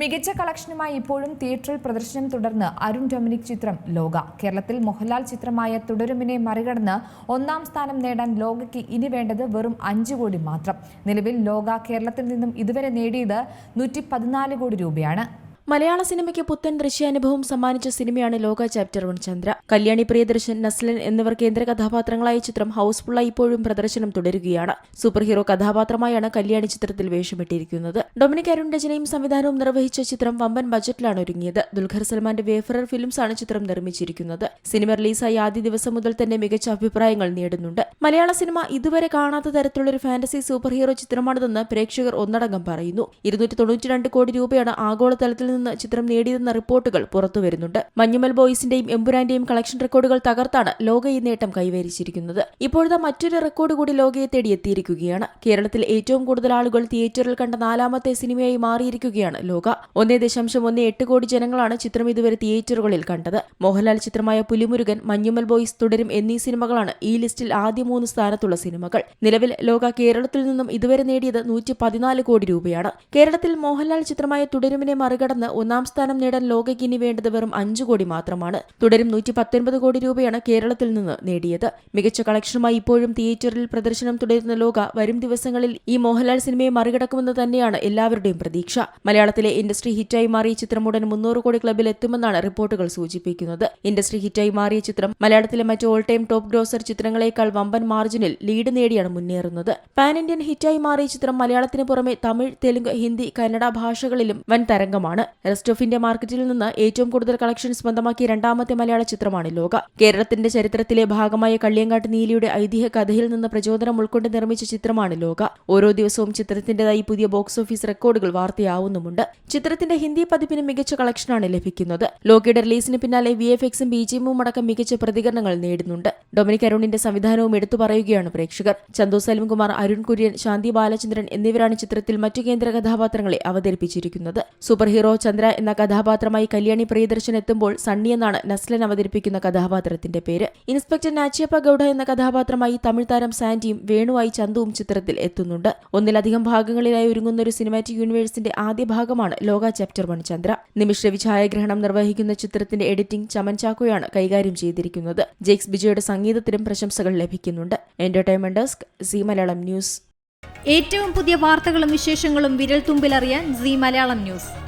മികച്ച കളക്ഷനുമായി ഇപ്പോഴും തിയേറ്ററിൽ പ്രദർശനം തുടർന്ന് അരുൺ ഡൊമിനിക് ചിത്രം ലോക. കേരളത്തിൽ മോഹൻലാൽ ചിത്രമായ തുടരുമിനെ മറികടന്ന് ഒന്നാം സ്ഥാനം നേടാൻ ലോകയ്ക്ക് ഇനി വേണ്ടത് വെറും അഞ്ച് കോടി മാത്രം. നിലവിൽ ലോക കേരളത്തിൽ നിന്നും ഇതുവരെ നേടിയത് നൂറ്റി കോടി രൂപയാണ്. മലയാള സിനിമയ്ക്ക് പുത്തൻ ദൃശ്യാനുഭവം സമ്മാനിച്ച സിനിമയാണ് ലോക ചാപ്റ്റർ വൺ ചന്ദ്ര. കല്യാണി പ്രിയദർശൻ നസ്ലൻ എന്നിവർ കേന്ദ്ര കഥാപാത്രങ്ങളായ ചിത്രം ഹൌസ്ഫുള്ളായി ഇപ്പോഴും പ്രദർശനം തുടരുകയാണ്. സൂപ്പർ ഹീറോ കഥാപാത്രമായാണ് കല്യാണി ചിത്രത്തിൽ വേഷമിട്ടിരിക്കുന്നത്. ഡൊമിനിക് അരുൺ രചനയും സംവിധാനവും നിർവഹിച്ച ചിത്രം വമ്പൻ ബജറ്റിലാണ് ഒരുങ്ങിയത്. ദുൽഖർ സൽമാന്റെ വേഫറർ ഫിലിംസ് ആണ് ചിത്രം നിർമ്മിച്ചിരിക്കുന്നത്. സിനിമ റിലീസായി ആദ്യ ദിവസം മുതൽ തന്നെ മികച്ച അഭിപ്രായങ്ങൾ നേടുന്നുണ്ട്. മലയാള സിനിമ ഇതുവരെ കാണാത്ത തരത്തിലുള്ള ഒരു ഫാന്റസി സൂപ്പർ ഹീറോ ചിത്രമാണിതെന്ന് പ്രേക്ഷകർ ഒന്നടങ്കം പറയുന്നു. ഇരുന്നൂറ്റി കോടി രൂപയാണ് ആഗോളതലത്തിൽ നിന്ന് ചിത്രം നേടിയതെന്ന റിപ്പോർട്ടുകൾ പുറത്തുവരുന്നുണ്ട് മഞ്ഞുമൽ ബോയ്സിന്റെയും എമ്പുരാന്റെയും കളക്ഷൻ റെക്കോർഡുകൾ തകർത്താണ് ലോക ഈ നേട്ടം കൈവരിച്ചിരിക്കുന്നത്. ഇപ്പോഴത്തെ മറ്റൊരു റെക്കോർഡ് കൂടി ലോകയെ തേടി എത്തിയിരിക്കുകയാണ് കേരളത്തിൽ ഏറ്റവും കൂടുതൽ ആളുകൾ തിയേറ്ററിൽ കണ്ട നാലാമത്തെ സിനിമയായി മാറിയിരിക്കുകയാണ് ലോക. ഒന്നേ ദശാംശം ഒന്നേ എട്ട് കോടി ജനങ്ങളാണ് ചിത്രം ഇതുവരെ തിയേറ്ററുകളിൽ കണ്ടത്. മോഹൻലാൽ ചിത്രമായ പുലിമുരുകൻ മഞ്ഞുമൽ ബോയ്സ് തുടരും എന്നീ സിനിമകളാണ് ഈ ലിസ്റ്റിൽ ആദ്യ മൂന്ന് സ്ഥാനത്തുള്ള സിനിമകൾ. നിലവിൽ ലോക കേരളത്തിൽ നിന്നും ഇതുവരെ നേടിയത് നൂറ്റി പതിനാല് കോടി രൂപയാണ്. കേരളത്തിൽ മോഹൻലാൽ ചിത്രമായ തുടരുമിനെ മറികടന്ന് ഒന്നാം സ്ഥാനം നേടാൻ ലോകയ്ക്ക് ഇനി വേണ്ടത് വെറും അഞ്ചു കോടി മാത്രമാണ്. തുടരും നൂറ്റി പത്തൊൻപത് കോടി രൂപയാണ് കേരളത്തിൽ നിന്ന് നേടിയത്. മികച്ച കളക്ഷനുമായി ഇപ്പോഴും തിയേറ്ററിൽ പ്രദർശനം തുടരുന്ന ലോക വരും ദിവസങ്ങളിൽ ഈ മോഹൻലാൽ സിനിമയെ മറികടക്കുമെന്ന് തന്നെയാണ് എല്ലാവരുടെയും പ്രതീക്ഷ. മലയാളത്തിലെ ഇൻഡസ്ട്രി ഹിറ്റായി മാറിയ ചിത്രം ഉടൻ മുന്നൂറ് കോടി ക്ലബിൽ എത്തുമെന്നാണ് റിപ്പോർട്ടുകൾ സൂചിപ്പിക്കുന്നത്. ഇൻഡസ്ട്രി ഹിറ്റായി മാറിയ ചിത്രം മലയാളത്തിലെ മറ്റ് ഓൾ ടൈം ടോപ്പ് ഗ്രോസർ ചിത്രങ്ങളെക്കാൾ വമ്പൻ മാർജിനിൽ ലീഡ് നേടിയാണ് മുന്നേറുന്നത്. പാൻ ഇന്ത്യൻ ഹിറ്റായി മാറിയ ചിത്രം മലയാളത്തിന് പുറമെ തമിഴ് തെലുങ്ക് ഹിന്ദി കന്നഡ ഭാഷകളിലും വൻ തരംഗമാണ്. റെസ്റ്റ് ഓഫ് ഇന്ത്യ മാർക്കറ്റിൽ നിന്ന് ഏറ്റവും കൂടുതൽ കളക്ഷൻ സ്വന്തമാക്കിയ രണ്ടാമത്തെ മലയാള ചിത്രമാണ് ലോക. കേരളത്തിന്റെ ചരിത്രത്തിലെ ഭാഗമായ കള്ളിയങ്കാട്ട് നീലിയുടെ ഐതിഹ്യ കഥയിൽ നിന്ന് പ്രചോദനം ഉൾക്കൊണ്ട് നിർമ്മിച്ച ചിത്രമാണ് ലോക. ഓരോ ദിവസവും ചിത്രത്തിന്റേതായി പുതിയ ബോക്സ് ഓഫീസ് റെക്കോർഡുകൾ വാർത്തയാവുന്നുമുണ്ട്. ചിത്രത്തിന്റെ ഹിന്ദി പതിപ്പിന് മികച്ച കളക്ഷനാണ് ലഭിക്കുന്നത്. ലോകയുടെ റിലീസിന് പിന്നാലെ വി എഫ് എക്സും ബി അടക്കം മികച്ച പ്രതികരണങ്ങൾ നേടുന്നുണ്ട്. ഡൊമിനിക് അരുണിന്റെ സംവിധാനവും എടുത്തു പറയുകയാണ് പ്രേക്ഷകർ. ചന്തു സലിംകുമാർ അരുൺ കുര്യൻ ശാന്തി ബാലചന്ദ്രൻ എന്നിവരാണ് ചിത്രത്തിൽ മറ്റു കേന്ദ്ര കഥാപാത്രങ്ങളെ അവതരിപ്പിച്ചിരിക്കുന്നത്. സൂപ്പർ ഹീറോ ചന്ദ്ര എന്ന കഥാപാത്രമായി കല്യാണി പ്രിയദർശൻ എത്തുമ്പോൾ സണ്ണി എന്നാണ് നസ്ലൻ അവതരിപ്പിക്കുന്ന കഥാപാത്രത്തിന്റെ പേര്. ഇൻസ്പെക്ടർ നാച്ചിയപ്പ ഗൌഡ എന്ന കഥാപാത്രമായി തമിഴ് താരം സാന്റിയും വേണുവായി ചന്തുവും ചിത്രത്തിൽ എത്തുന്നുണ്ട്. ഒന്നിലധികം ഭാഗങ്ങളിലായി ഒരുങ്ങുന്ന ഒരു സിനിമാറ്റിക് യൂണിവേഴ്സിന്റെ ആദ്യ ഭാഗമാണ് ലോക ചാപ്റ്റർ വൺ ചന്ദ്ര. നിമിഷ് രവി ഛായാഗ്രഹണം നിർവഹിക്കുന്ന ചിത്രത്തിന്റെ എഡിറ്റിംഗ് ചമൻ ചാക്കോയാണ് കൈകാര്യം ചെയ്തിരിക്കുന്നത്. ജെയ്ക്സ് ബിജയുടെ സംഗീതത്തിനും പ്രശംസകൾ ലഭിക്കുന്നുണ്ട്. Entertainment desk Zee Malayalam news. ഏറ്റവും പുതിയ വാർത്തകളും വിശേഷങ്ങളും വിരൽ തുമ്പിലറിയാൻ സി മലയാളം ന്യൂസ്.